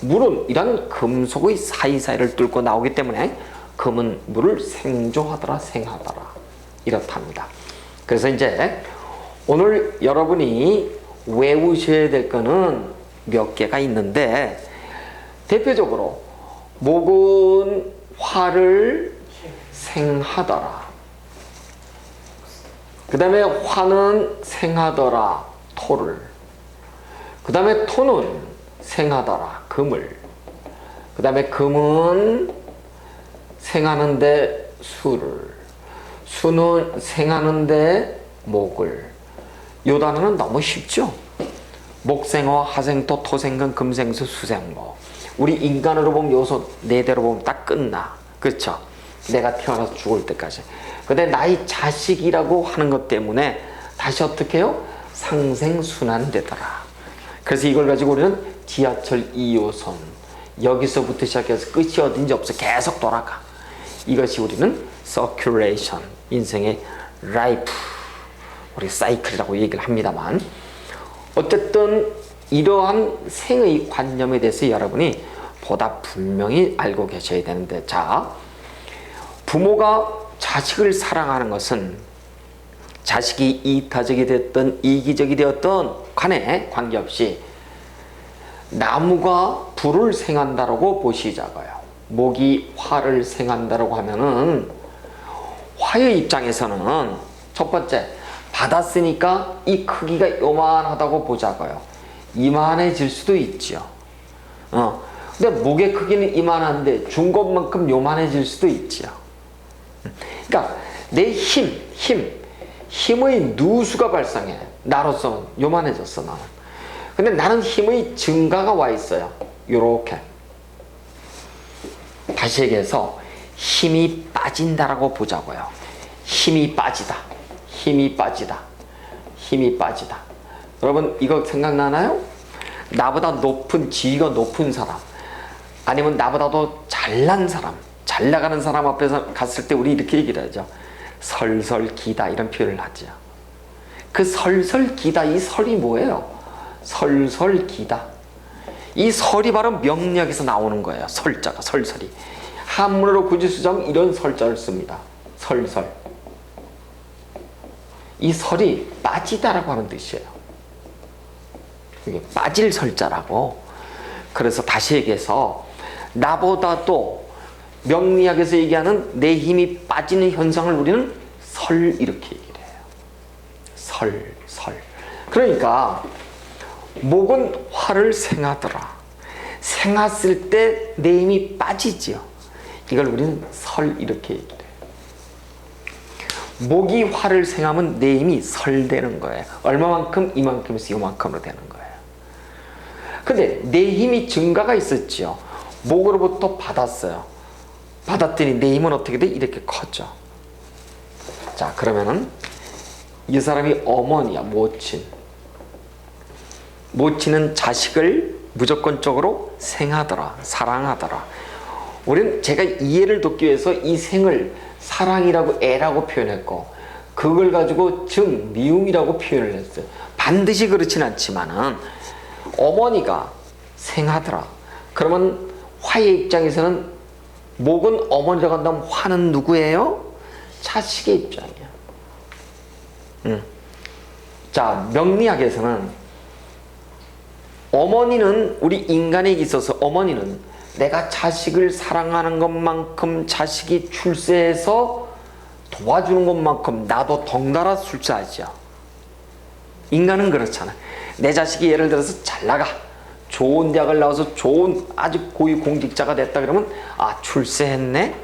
물은 이런 금속의 사이사이를 뚫고 나오기 때문에 금은 물을 생조하더라 생하더라 이렇답니다. 그래서 이제 오늘 여러분이 외우셔야 될 거는 몇 개가 있는데 대표적으로 목은 화를 생하더라. 그 다음에 화는 생하더라 토를. 그 다음에 토는 생하더라 금을. 그 다음에 금은 생하는데 수를. 수는 생하는데 목을. 요 단어는 너무 쉽죠? 목생어, 하생토, 토생금, 금생수, 수생모. 우리 인간으로 보면 요소 네 대로 보면 딱 끝나. 그렇죠? 내가 태어나서 죽을 때까지. 근데 나의 자식이라고 하는 것 때문에 다시 어떻게 해요? 상생순환되더라. 그래서 이걸 가지고 우리는 지하철 2호선 여기서부터 시작해서 끝이 어딘지 없어 계속 돌아가. 이것이 우리는 circulation 인생의 라이프 우리 사이클이라고 얘기를 합니다만 어쨌든 이러한 생의 관념에 대해서 여러분이 보다 분명히 알고 계셔야 되는데 자 부모가 자식을 사랑하는 것은 자식이 이타적이 됐든 이기적이 되었 든 간에 관계없이 나무가 불을 생한다라고 보시자고요. 목이 화를 생한다라고 하면은 화의 입장에서는 첫 번째 받았으니까 이 크기가 요만하다고 보자고요. 이만해질 수도 있죠. 어. 근데 목의 크기는 이만한데 준 것만큼 요만해질 수도 있죠. 그러니까 내 힘, 힘, 힘의 누수가 발생해. 나로서 요만해졌어 나는. 근데 나는 힘의 증가가 와 있어요. 요렇게. 다시 얘기해서 힘이 빠진다라고 보자고요. 힘이 빠지다. 힘이 빠지다. 힘이 빠지다. 여러분 이거 생각나나요? 나보다 높은 지위가 높은 사람 아니면 나보다도 잘난 사람 잘 나가는 사람 앞에서 갔을 때 우리 이렇게 얘기를 하죠. 설설 기다 이런 표현을 하죠. 그 설설 기다 이 설이 뭐예요? 설설 기다. 이 설이 바로 명리학에서 나오는 거예요. 설자가 설설이. 한문으로 굳이 쓰자면 이런 설자를 씁니다. 설설. 이 설이 빠지다라고 하는 뜻이에요. 이게 빠질 설자라고. 그래서 다시 얘기해서 나보다도 명리학에서 얘기하는 내 힘이 빠지는 현상을 우리는 설 이렇게. 설, 설. 그러니까 목은 화를 생하더라. 생했을 때 내 힘이 빠지지요. 이걸 우리는 설 이렇게 얘기를 해요. 목이 화를 생하면 내 힘이 설되는 거예요. 얼마만큼 이만큼에서 이만큼으로 되는 거예요. 근데 내 힘이 증가가 있었지요. 목으로부터 받았어요. 받았더니 내 힘은 어떻게 돼? 이렇게 컸죠. 자, 그러면은 이 사람이 어머니야, 모친. 모친은 자식을 무조건적으로 생하더라, 사랑하더라. 우리는 제가 이해를 돕기 위해서 이 생을 사랑이라고 애라고 표현했고, 그걸 가지고 정, 미움이라고 표현을 했어요. 반드시 그렇진 않지만은, 어머니가 생하더라. 그러면 화의 입장에서는 목은 어머니라고 한다면 화는 누구예요? 자식의 입장이야. 음. 자, 명리학에서는 어머니는 우리 인간에 있어서 어머니는 내가 자식을 사랑하는 것만큼 자식이 출세해서 도와주는 것만큼 나도 덩달아 출세하죠. 인간은 그렇잖아. 내 자식이 예를 들어서 잘 나가. 좋은 대학을 나와서 좋은 아주 고위 공직자가 됐다 그러면 아 출세했네.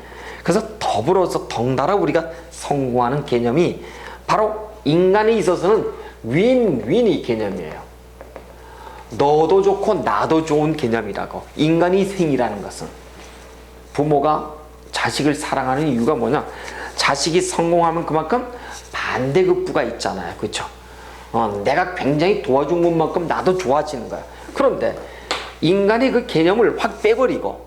그래서 더불어서 덩달아 우리가 성공하는 개념이 바로 인간에 있어서는 윈윈이 개념이에요. 너도 좋고 나도 좋은 개념이라고 인간이 생이라는 것은 부모가 자식을 사랑하는 이유가 뭐냐? 자식이 성공하면 그만큼 반대급부가 있잖아요, 그렇죠? 어, 내가 굉장히 도와준 것만큼 나도 좋아지는 거야. 그런데 인간의 그 개념을 확 빼버리고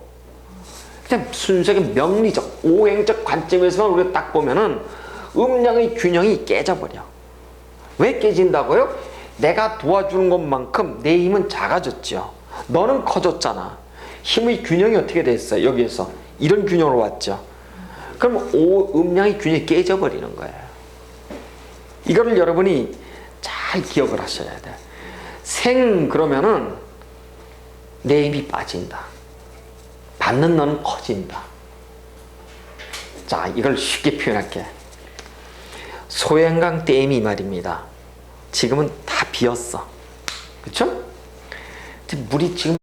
그냥 순수하게 명리적, 오행적 관점에서만 우리가 딱 보면은 음량의 균형이 깨져버려. 왜 깨진다고요? 내가 도와주는 것만큼 내 힘은 작아졌죠. 너는 커졌잖아. 힘의 균형이 어떻게 됐어요? 여기에서 이런 균형으로 왔죠. 그럼 오 음량의 균형이 깨져버리는 거예요. 이거를 여러분이 잘 기억을 하셔야 돼. 생 그러면은 내 힘이 빠진다. 받는 너는 커진다. 자, 이걸 쉽게 표현할게. 소양강 댐이 말입니다. 지금은 다 비었어. 그쵸? 물이 지금